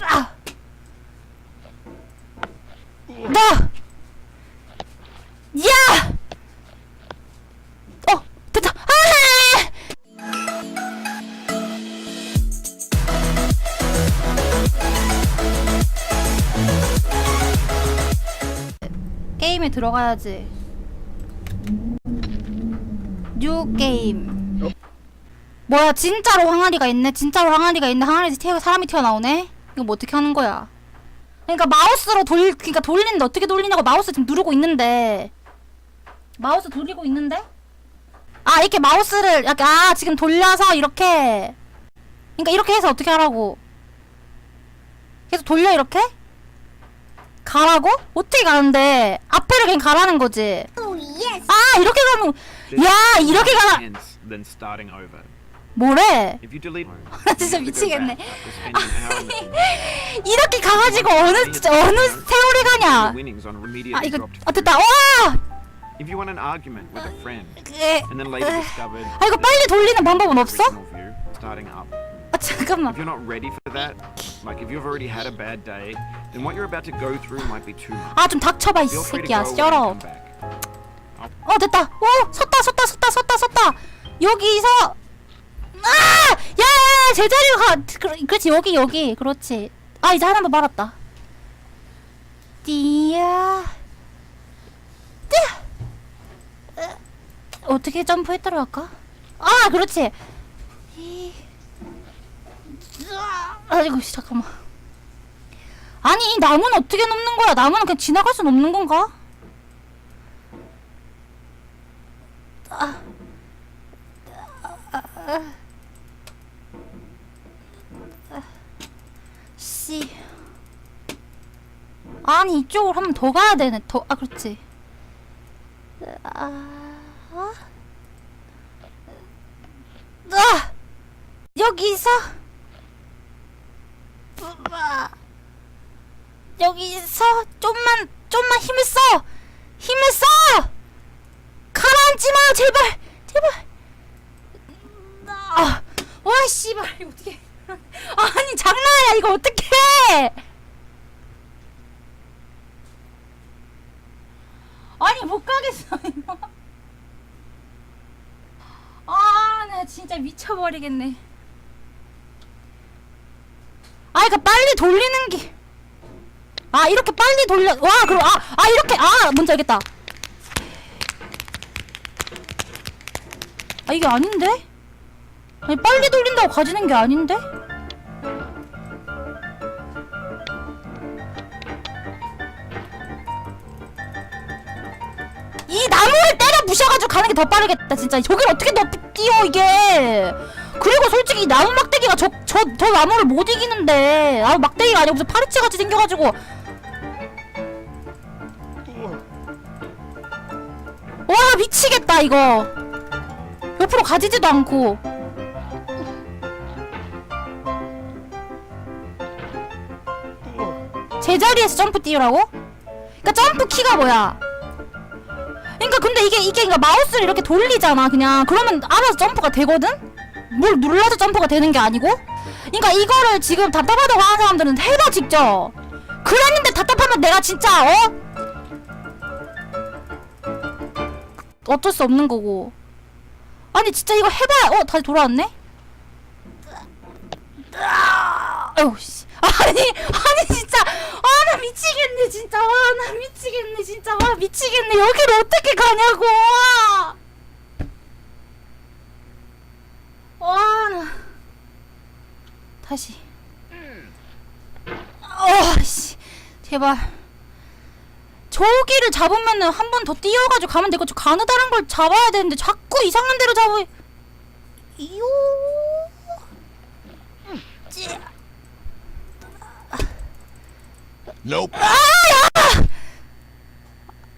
아! 나! 야! 어, 됐다! 아! 게임에 들어가야지. 뉴 게임. 뭐야, 진짜로 항아리가 있네? 진짜로 항아리가 있네? 항아리에서 튀어, 사람이 튀어나오네? 이거 뭐 어떻게 하는 거야? 그러니까 마우스로 돌, 그러니까 돌리는데 어떻게 돌리냐고 마우스 지금 누르고 있는데. 마우스 돌리고 있는데? 아, 이렇게 마우스를, 약간, 아, 지금 돌려서 이렇게. 그러니까 이렇게 해서 어떻게 하라고. 계속 돌려, 이렇게? 가라고? 어떻게 가는데? 앞에를 그냥 가라는 거지. 아, 이렇게 가면, 야, 이렇게 가라. 뭐래? If you delete, 나 진짜 미치겠네. 이렇게 가가지고 어느, 진짜 어느 세월이 가냐? 아, 이거. 아, 됐다. 와! If you want an argument with a friend 에, and then later discovered 아, 이거 빨리 돌리는 방법은 없어? starting up. 아, 잠깐만. If you're not ready for that, like if you've already had a bad day, then what you're about to go through might be too much. 아, 좀 닥쳐봐, 이 새끼야. 쩔어. 어, 됐다. 오, 섰다, 섰다, 섰다, 섰다, 섰다. 여기서, 아! 야, 제자리로 가. 그, 그렇지, 여기, 여기. 그렇지. 아, 이제 하나만 말았다. 띠야. 띠야. 으, 어떻게 점프했다로 할까? 아, 그렇지. 아이고, 씨, 잠깐만. 아니, 이 나무는 어떻게 넘는 거야? 나무는 그냥 지나갈 수 없는 건가? 씨. 아 니 이쪽으로 한 번 더 가야 되네. 더 아 그렇지. 아. 아. 여기서 아. 여기서 좀만 좀만 힘을 써. 힘을 써. 가라앉지 마 제발 제발. 아. 와 씨발 어떻게? 아니 장난이야. 이거 어떡해. 아니 못 가겠어 이거. 아나 진짜 미쳐버리겠네. 아 그니까 빨리 돌리는 게. 아 이렇게 빨리 돌려. 와 그럼 아, 아 이렇게. 아 뭔지 알겠다. 아 이게 아닌데? 아니 빨리 돌린다고 가지는 게 아닌데? 부셔가지고 가는 게 더 빠르겠다 진짜. 저길 어떻게 너 뛰어 이게? 그리고 솔직히 이 나무 막대기가 저 저 저 나무를 못 이기는데. 나무 막대기가 아니고 무슨 파리채 같이 생겨가지고. 와 미치겠다 이거. 옆으로 가지지도 않고. 제자리에서 점프 뛰으라고? 그니까 점프 키가 뭐야? 근데 이게 이게 그러니까 마우스를 이렇게 돌리잖아 그냥 그러면 알아서 점프가 되거든? 뭘 눌러서 점프가 되는 게 아니고? 그니까 이거를 지금 답답하다고 하는 사람들은 해봐 직접 그랬는데 답답하면 내가 진짜 어? 어쩔 수 없는 거고 아니 진짜 이거 해봐야 어 다시 돌아왔네? 아유 씨 아니 아니 진짜 아 나 미치겠네 진짜 와 나 미치겠네 진짜. 와 미치겠네. 여기를 어떻게 가냐고. 와나. 다시. 어씨. 제발. 저기를 잡으면은 한 번 더 뛰어가지고 가면 되고 저 가느다란 걸 잡아야 되는데 자꾸 이상한 데로 잡으 이요 찌. Nope.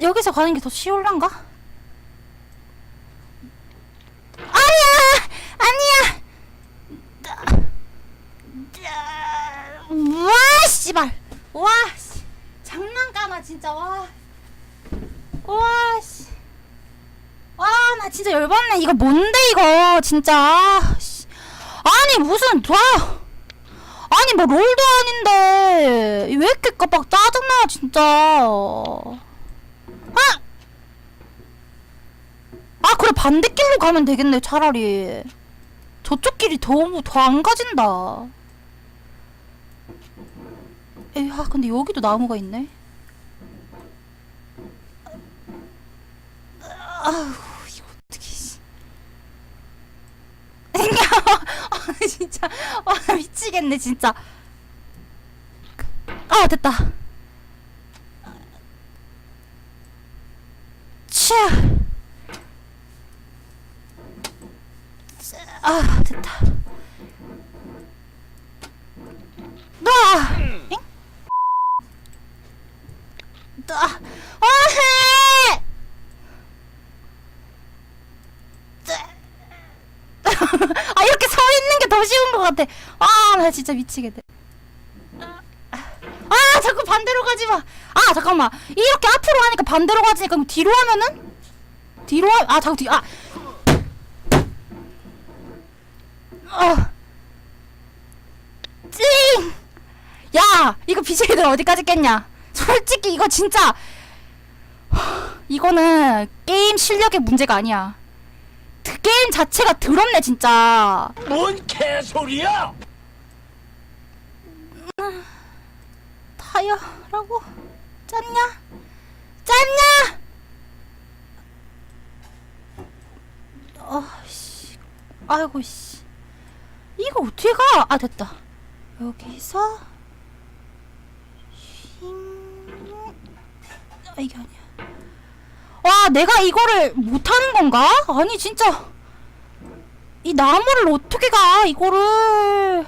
여기서 가는 게 더 쉬울란가? 아니야! 아니야! 와, 씨발! 와, 씨. 장난감아, 진짜, 와. 와, 씨. 와, 나 진짜 열받네. 이거 뭔데, 이거, 진짜. 아, 씨. 아니, 무슨, 와. 아, 아니 뭐 롤도 아닌데 왜 이렇게 막 짜증나 진짜 아! 아 그래 반대길로 가면 되겠네 차라리. 저쪽 길이 너무 더 안 가진다. 에이 아 근데 여기도 나무가 있네. 아우 이거 어떻게 씨. 아 진짜. 아 미치겠네 진짜. 아 됐다. 치아 됐다 아 엥? 아 아해 아 이렇게 서 있는 게 더 쉬운 것 같아. 아 나 진짜 미치겠네. 아 자꾸 반대로 가지 마. 아 잠깐만 이렇게 앞으로 하니까 반대로 가지니까 그럼 뒤로 하면은 뒤로 하... 아 자꾸 뒤 아. 아. 찡. 야 이거 비실이들 어디까지 깼냐? 솔직히 이거 진짜 이거는 게임 실력의 문제가 아니야. 그 게임 자체가 더럽네 진짜. 뭔 개소리야? 타이어라고 짰냐? 짰냐? 아씨, 아이고 씨, 이거 어떻게 가? 아 됐다. 여기서 힝. 아 이게 아니야. 와 내가 이거를 못하는 건가? 아니 진짜 이 나무를 어떻게 가 이거를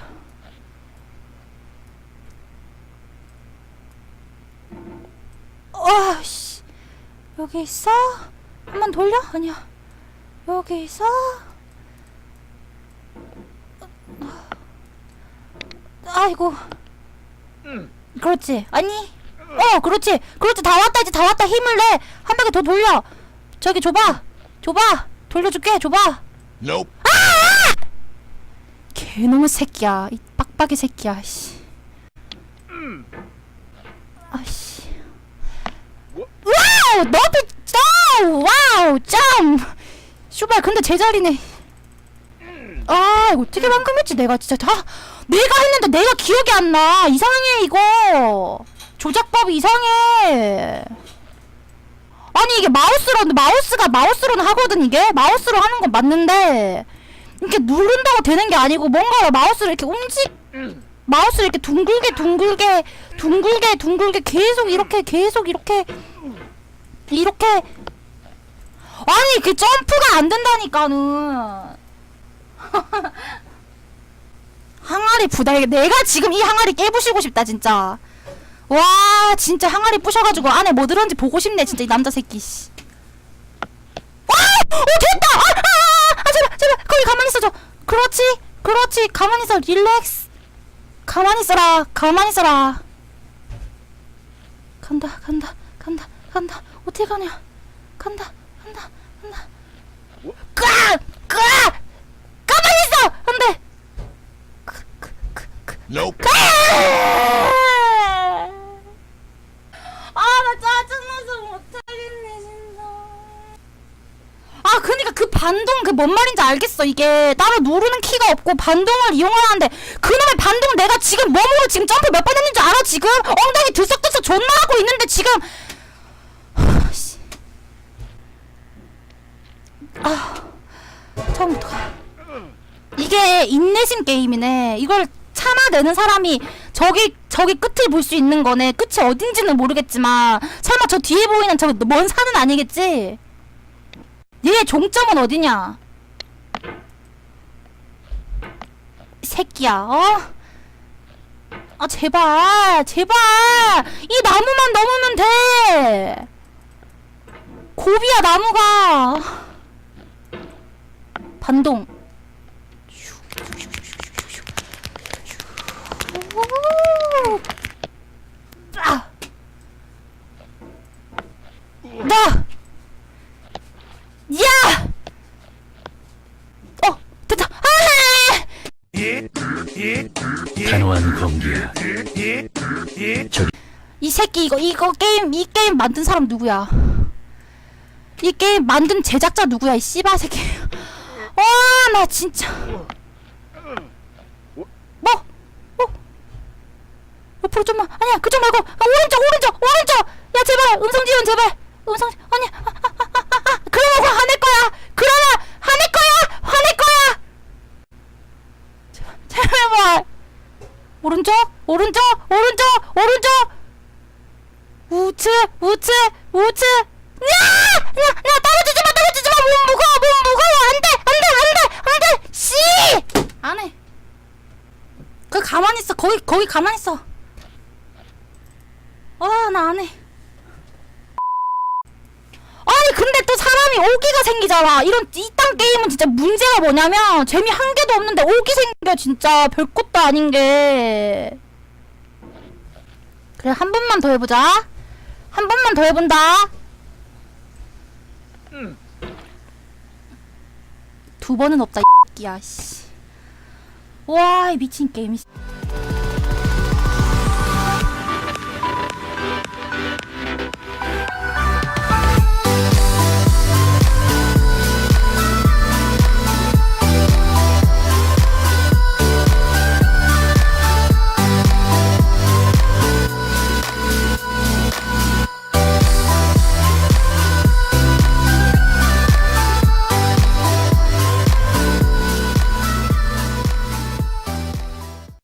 와씨 여기 있어? 한번 돌려? 아니야 여기 있어? 아이고. 그렇지. 아니. 어 그렇지. 그렇지. 다 왔다 이제 다 왔다. 힘을 내. 한 바퀴 더 돌려. 저기 줘봐. 줘봐. 돌려줄게. 줘봐. Nope. 개놈의 새끼야. 이 빡빡이 새끼야. 씨. 아씨. 와우! 너비 점 와우! 점 슈발 근데 제자리네. 아 이거 어떻게 방금 했지? 내가 진짜 다 내가 했는데 내가 기억이 안 나. 이상해 이거. 조작법이 이상해. 아니 이게 마우스로 마우스가 마우스로는 하거든 이게? 마우스로 하는 건 맞는데 이렇게 누른다고 되는 게 아니고 뭔가 마우스를 이렇게 움직 마우스를 이렇게 둥글게 둥글게 둥글게 둥글게 계속 이렇게 계속 이렇게 이렇게. 아니 그 점프가 안 된다니까는 항아리 부다. 내가 지금 이 항아리 깨부시고 싶다 진짜. 와 진짜 항아리 부셔가지고 안에 뭐 들었는지 보고 싶네 진짜 이 남자 새끼 씨. 와! 어 됐다! 아, 아, 아, 아 제발 제발. 거기 가만히 있어줘. 그렇지? 그렇지. 가만히 있어. 릴렉스. 가만히 있어라. 가만히 있어라. 간다 간다 간다 간다. 어떻게 가냐? 간다 간다 간다. 까! 까! 가만히 있어 안돼 Nope. 아나 짜증나서 못하겠네 진짜 아 그니까 그 반동 그 뭔 말인지 알겠어 이게 따로 누르는 키가 없고 반동을 이용하는데 그놈의 반동 내가 지금 몸으로 지금 점프 몇 번 했는지 알아 지금 엉덩이 들썩들썩 존나 하고 있는데 지금. 아 처음부터 가. 이게 인내심 게임이네 이걸 참아내는 사람이 저기 저기 끝을 볼 수 있는 거네. 끝이 어딘지는 모르겠지만 설마 저 뒤에 보이는 저 먼 산은 아니겠지? 얘 종점은 어디냐? 이 새끼야 어? 아 제발 제발! 이 나무만 넘으면 돼! 고비야 나무가! 반동 오! 아! 나! 야! 어, 됐다! 아! 단호한 경기야. 이 새끼 이거 이거 게임 이 게임 만든 사람 누구야? 이 게임 만든 제작자 누구야? 이 씨바 새끼. 와 나 진짜. 뭐? 어? 옆으로 좀만 아니야 그쪽 말고. 아, 오른쪽 오른쪽 오른쪽. 야 제발 음성 지원 제발. 음성 아니야 아, 아, 아, 아, 아. 그러면 화낼 거야. 그러면 화낼 거야. 화낼 거야. 제발 제발. 오른쪽 오른쪽 오른쪽 오른쪽. 우측 우측 우측. 야야야 떨어지지 마 떨어지지 마몸 무거워 몸 무거워. 안돼 안돼 안돼 안돼. 씨! 안해. 그 가만히 있어. 거기 거기 가만히 있어 아나 안해 아니 근데 또 사람이 오기가 생기잖아 이런 이딴 게임은 진짜 문제가 뭐냐면 재미 한 개도 없는데 오기 생겨 진짜 별것도 아닌 게 그래 한 번만 더 해보자 한 번만 더 해본다 두 번은 없다 이 새끼야 씨. 와, 이 미친 게임. 씨.